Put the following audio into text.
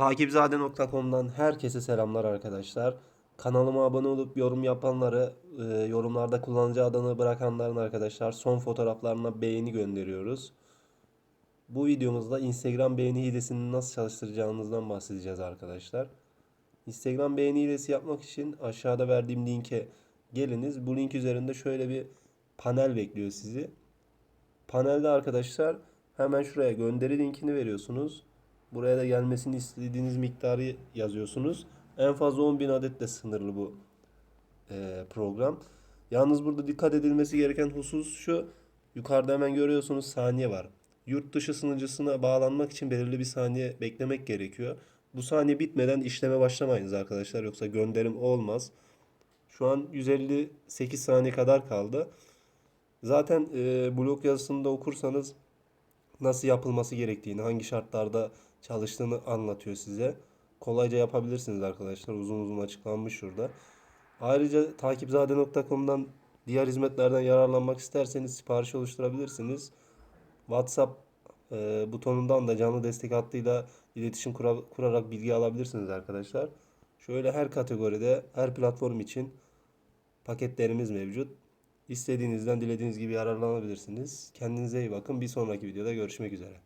Takipzade.com'dan herkese selamlar arkadaşlar. Kanalıma abone olup yorum yapanları, e, yorumlarda kullanıcı adını bırakanların arkadaşlar son fotoğraflarına beğeni gönderiyoruz. Bu videomuzda Instagram beğeni hilesini nasıl çalıştıracağınızdan bahsedeceğiz arkadaşlar. Instagram beğeni hilesi yapmak için aşağıda verdiğim linke geliniz. Bu link üzerinde şöyle bir panel bekliyor sizi. Panelde arkadaşlar hemen şuraya gönderi linkini veriyorsunuz. Buraya da gelmesini istediğiniz miktarı yazıyorsunuz. En fazla 10.000 adetle sınırlı bu e, program. Yalnız burada dikkat edilmesi gereken husus şu. Yukarıda hemen görüyorsunuz saniye var. Yurt dışı sınırcısına bağlanmak için belirli bir saniye beklemek gerekiyor. Bu saniye bitmeden işleme başlamayınız arkadaşlar. Yoksa gönderim olmaz. Şu an 158 saniye kadar kaldı. Zaten e, blog yazısında okursanız nasıl yapılması gerektiğini, hangi şartlarda çalıştığını anlatıyor size. Kolayca yapabilirsiniz arkadaşlar. Uzun uzun açıklanmış şurada. Ayrıca takipzade.com'dan diğer hizmetlerden yararlanmak isterseniz sipariş oluşturabilirsiniz. WhatsApp e, butonundan da canlı destek hattıyla iletişim kura- kurarak bilgi alabilirsiniz arkadaşlar. Şöyle her kategoride, her platform için paketlerimiz mevcut. İstediğinizden dilediğiniz gibi yararlanabilirsiniz. Kendinize iyi bakın. Bir sonraki videoda görüşmek üzere.